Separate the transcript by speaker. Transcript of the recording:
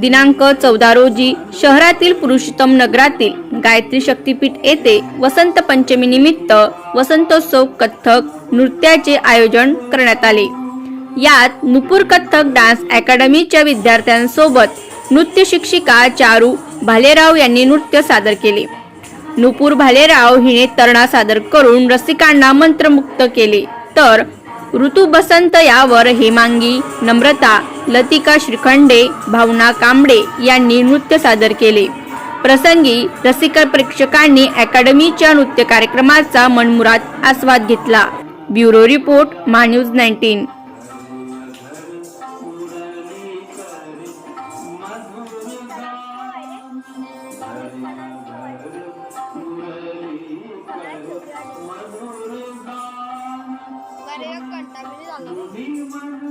Speaker 1: दिनांक चौदा रोजी शहरातील पुरुषोत्तम नगरातील गायत्री शक्तीपीठ येथे वसंत पंचमी निमित्त वसंतोत्सव कथ्थक नृत्याचे आयोजन करण्यात आले. यात नुपूर कथ्थक डान्स अकॅडमीच्या विद्यार्थ्यांसोबत नृत्य शिक्षिका चारू भालेराव यांनी नृत्य सादर केले. नुपूर भालेराव हिने तरणा सादर करून रसिकांना मंत्रमुक्त केले. तर ऋतू बसंत यावर हेमांगी नम्रता लतिका श्रीखंडे भावना कांबडे यांनी नृत्य सादर केले. प्रसंगी रसिक प्रेक्षकांनी अकॅडमीच्या नृत्य कार्यक्रमाचा मनमुरात आस्वाद घेतला. Bureau report Maa news nineteen
Speaker 2: झाला